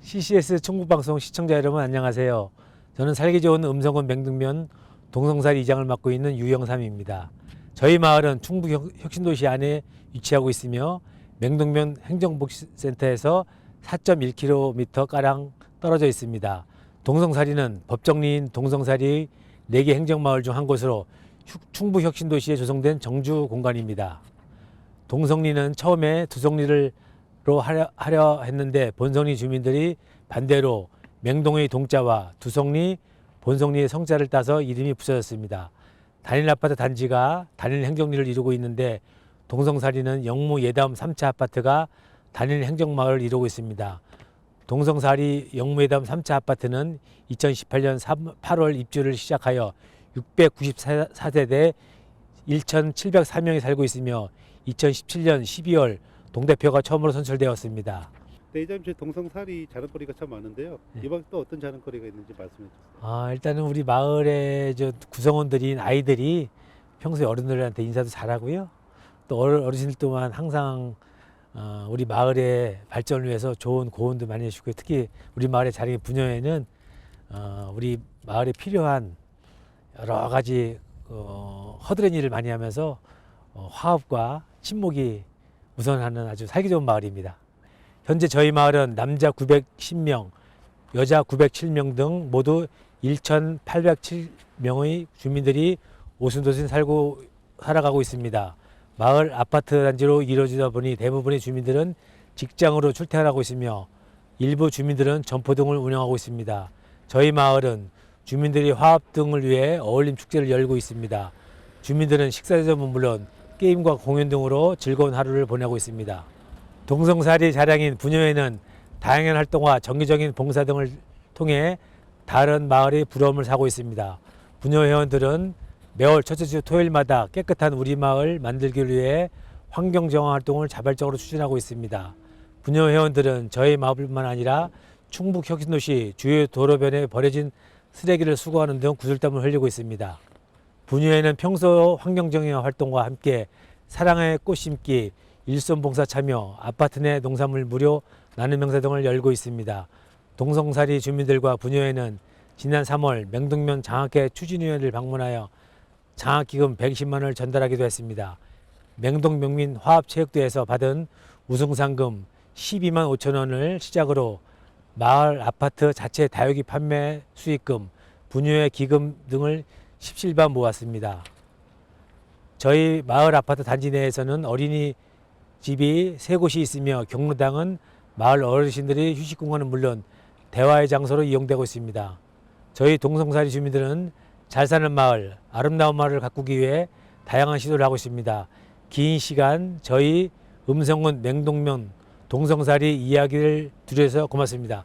CCS 충북방송 시청자 여러분 안녕하세요. 저는 살기 좋은 음성군 맹등면 동성사리 이장을 맡고 있는 유영삼입니다. 저희 마을은 충북 혁- 혁신도시 안에 위치하고 있으며 맹동면 행정복지센터에서 4.1km 가량 떨어져 있습니다. 동성사리는 법정리인 동성사리의 4개 행정마을 중 한 곳으로 흉- 충북 혁신도시에 조성된 정주 공간입니다. 동성리는 처음에 두성리를 로 하려, 하려 했는데 본성리 주민들이 반대로 맹동의 동자와 두성리, 본성리의 성자를 따서 이름이 붙여졌습니다. 단일 아파트 단지가 단일 행정리를 이루고 있는데 동성사리는 영무 예담 3차 아파트가 단일 행정마을을 이루고 있습니다. 동성사리 영무 예담 3차 아파트는 2018년 3, 8월 입주를 시작하여 694세대 1,704명이 살고 있으며 2017년 12월 동대표가 처음으로 선출되었습니다. 네, 제 동성살이 자랑거리가 참 많은데요. 네. 이번 또 어떤 자랑거리가 있는지 말씀해 주세요. 아, 일단은 우리 마을의 저 구성원들인 아이들이 평소에 어른들한테 인사도 잘하고요. 또 어르- 어르신들 또한 항상 어, 우리 마을의 발전을 위해서 좋은 고언도 많이 해주고 특히 우리 마을의 자리 분야에는 어, 우리 마을에 필요한 여러 가지 어, 허드렛 일을 많이 하면서 어, 화합과 친목이 우선하는 아주 살기 좋은 마을입니다. 현재 저희 마을은 남자 910명, 여자 907명 등 모두 1,807명의 주민들이 오순도순 살고 살아가고 있습니다. 마을 아파트 단지로 이루어지다 보니 대부분의 주민들은 직장으로 출퇴근하고 있으며 일부 주민들은 점포 등을 운영하고 있습니다. 저희 마을은 주민들이 화합 등을 위해 어울림 축제를 열고 있습니다. 주민들은 식사점은 물론 게임과 공연 등으로 즐거운 하루를 보내고 있습니다. 동성사리 자랑인 부녀회는 다양한 활동과 정기적인 봉사 등을 통해 다른 마을의 부러움을 사고 있습니다. 부녀 회원들은 매월 첫째 주 토요일마다 깨끗한 우리 마을 만들기를 위해 환경 정화 활동을 자발적으로 추진하고 있습니다. 부녀 회원들은 저희 마을뿐만 아니라 충북 혁신도시 주요 도로변에 버려진 쓰레기를 수거하는 등 구슬땀을 흘리고 있습니다. 분유회는 평소 환경정화 활동과 함께 사랑의 꽃 심기, 일손 봉사 참여, 아파트 내 농산물 무료 나눔 행사 등을 열고 있습니다. 동성사리 주민들과 분유회는 지난 3월 맹동면 장학회 추진위원회를 방문하여 장학기금 120만 원을 전달하기도 했습니다. 맹동명민 화합체육대회에서 받은 우승상금 12만 5천 원을 시작으로 마을 아파트 자체 다육이 판매 수익금, 분유회 기금 등을 17반 모았습니다. 저희 마을 아파트 단지 내에서는 어린이 집이 세 곳이 있으며 경로당은 마을 어르신들이 휴식 공간은 물론 대화의 장소로 이용되고 있습니다. 저희 동성사리 주민들은 잘 사는 마을, 아름다운 마을을 가꾸기 위해 다양한 시도를 하고 있습니다. 긴 시간 저희 음성군 맹동면 동성사리 이야기를 들려서 고맙습니다.